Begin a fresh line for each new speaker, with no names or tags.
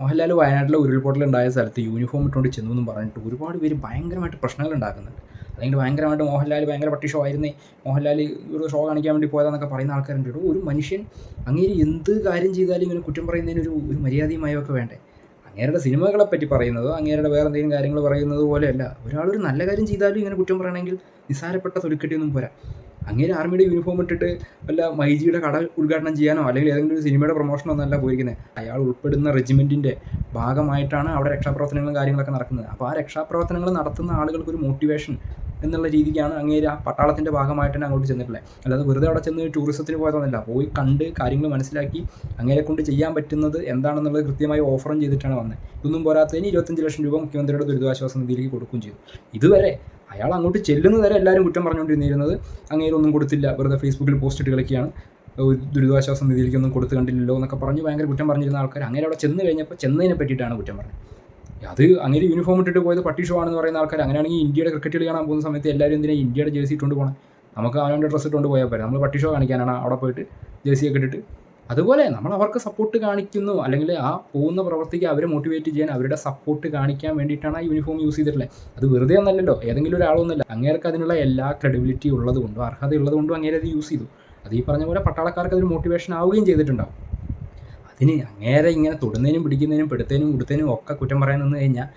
മോഹൻലാൽ വയനാട്ടിലെ ഉരുൾപൊട്ടലുണ്ടായ സ്ഥലത്ത് യൂണിഫോം ഇട്ടുകൊണ്ട് ചെന്നു എന്നും പറഞ്ഞിട്ട് ഒരുപാട് പേര് ഭയങ്കരമായിട്ട് പ്രശ്നങ്ങൾ ഉണ്ടാക്കുന്നുണ്ട്. അല്ലെങ്കിൽ ഭയങ്കരമായിട്ട് മോഹൻലാൽ ഭയങ്കര പട്ടിഷോ ആയിരുന്നേ. മോഹൻലാൽ ഒരു ഷോ കാണിക്കാൻ വേണ്ടി പോയതാന്നൊക്കെ പറയുന്ന ആൾക്കാരുണ്ട്. ഒരു മനുഷ്യൻ അങ്ങേര് എന്ത് കാര്യം ചെയ്താലും ഇങ്ങനെ കുറ്റം പറയുന്നതിന് ഒരു ഒരു മര്യാദയുമായൊക്കെ വേണ്ടേ? അങ്ങേരുടെ സിനിമകളെ പറ്റി പറയുന്നതോ അങ്ങേരുടെ വേറെ എന്തെങ്കിലും കാര്യങ്ങൾ പറയുന്നത് പോലെയല്ല. ഒരാളൊരു നല്ല കാര്യം ചെയ്താലും ഇങ്ങനെ കുറ്റം പറയണമെങ്കിൽ നിസ്സാരപ്പെട്ട തൊലിക്കെട്ടിയൊന്നും പോരാ. അങ്ങേര് ആർമിയുടെ യൂണിഫോം ഇട്ടിട്ട് വല്ല മൈജിയുടെ കട ഉദ്ഘാടനം ചെയ്യാനോ അല്ലെങ്കിൽ ഏതെങ്കിലും ഒരു സിനിമയുടെ പ്രൊമോഷനോ ഒന്നല്ല പോയിരിക്കുന്നത് അയാൾ ഉൾപ്പെടുന്ന റെജിമെന്റിന്റെ ഭാഗമായിട്ടാണ് അവിടെ രക്ഷാപ്രവർത്തനങ്ങളും കാര്യങ്ങളൊക്കെ നടക്കുന്നത്. അപ്പോൾ ആ രക്ഷാപ്രവർത്തനങ്ങൾ നടത്തുന്ന ആളുകൾക്ക് ഒരു മോട്ടിവേഷൻ എന്നുള്ള രീതിക്കാണ് അങ്ങേര് ആ പട്ടാളത്തിന്റെ ഭാഗമായിട്ട് തന്നെ അങ്ങോട്ട് ചെന്നിട്ടുള്ളത് അല്ലാതെ വെറുതെ അവിടെ ചെന്ന് ടൂറിസത്തിന് പോയതൊന്നുമല്ല പോയി കണ്ട് കാര്യങ്ങൾ മനസ്സിലാക്കി അങ്ങേരെ കൊണ്ട് ചെയ്യാൻ പറ്റുന്നത് എന്താണെന്നുള്ളത് കൃത്യമായി ഓഫറും ചെയ്തിട്ടാണ് വന്നത് ഇതൊന്നും പോരാത്തതിന് ഇരുപത്തഞ്ച് ലക്ഷം രൂപ മുഖ്യമന്ത്രിയുടെ ദുരിതാശ്വാസ നിധിയിലേക്ക് കൊടുക്കുകയും ചെയ്തു. ഇതുവരെ അയാൾ അങ്ങോട്ട് ചെല്ലുന്നത് വരെ എല്ലാവരും കുറ്റം പറഞ്ഞുകൊണ്ടിരുന്നിരുന്നത് അങ്ങേരൊന്നും കൊടുത്തില്ല. വെറുതെ ഫേസ്ബുക്കിൽ പോസ്റ്റ് ഇട്ട് കളിക്കുകയാണ്. ദുരിതാശ്വാസ നിധിയിലേക്കൊന്നും കൊടുത്തു കണ്ടില്ലല്ലോ എന്നൊക്കെ പറഞ്ഞ് ഭയങ്കര കുറ്റം പറഞ്ഞിരുന്ന ആൾക്കാർ അങ്ങനെ അവിടെ ചെന്ന് കഴിഞ്ഞപ്പോൾ ചെന്നതിനെ പറ്റിയിട്ടാണ് കുറ്റം പറഞ്ഞത്. അത് അങ്ങനെ യൂണിഫോം ഇട്ടിട്ട് പോയത് പട്ടി ഷോ ആണെന്ന് പറയുന്ന ആൾക്കാർ അങ്ങനെയാണെങ്കിൽ ഇന്ത്യയുടെ ക്രിക്കറ്റ് കളി കാണാൻ പോകുന്ന സമയത്ത് എല്ലാവരും എന്തിനാ ഇന്ത്യയുടെ ജേഴ്സി ഇട്ടുകൊണ്ട് പോകണം നമുക്ക് അവനവന്റെ ഡ്രസ്സ് ഇട്ടുകൊണ്ട് പോയാൽ പോരെ. നമ്മൾ പട്ടി ഷോ കാണിക്കാനാണ് അവിടെ പോയിട്ട് ജേഴ്സിയൊക്കെ ഇട്ടിട്ട്. അതുപോലെ നമ്മൾ അവർക്ക് സപ്പോർട്ട് കാണിക്കുന്നു. അല്ലെങ്കിൽ ആ പോകുന്ന പ്രവർത്തിക്ക് അവരെ മോട്ടിവേറ്റ് ചെയ്യാൻ അവരുടെ സപ്പോർട്ട് കാണിക്കാൻ വേണ്ടിയിട്ടാണ് ആ യൂണിഫോം യൂസ് ചെയ്തിട്ടുള്ളത്. അത് വെറുതെ ഒന്നല്ലല്ലോ. ഏതെങ്കിലും ഒരാളൊന്നുമല്ല അങ്ങേർക്ക് അതിനുള്ള എല്ലാ ക്രെഡിബിലിറ്റി ഉള്ളതുകൊണ്ടും അർഹത ഉള്ളതുകൊണ്ടും അങ്ങേരത് അങ്ങേരെ അത് യൂസ് ചെയ്തു. അത് ഈ പറഞ്ഞ പോലെ പട്ടാളക്കാർക്ക് അതൊരു മോട്ടിവേഷൻ ആവുകയും ചെയ്തിട്ടുണ്ടാവും. അതിന് അങ്ങേരെ ഇങ്ങനെ തൊടുന്നതിനും പിടിക്കുന്നതിനും പെടുത്തതിനും കൊടുത്തതിനും ഒക്കെ കുറ്റം പറയാൻ നിന്ന് കഴിഞ്ഞാൽ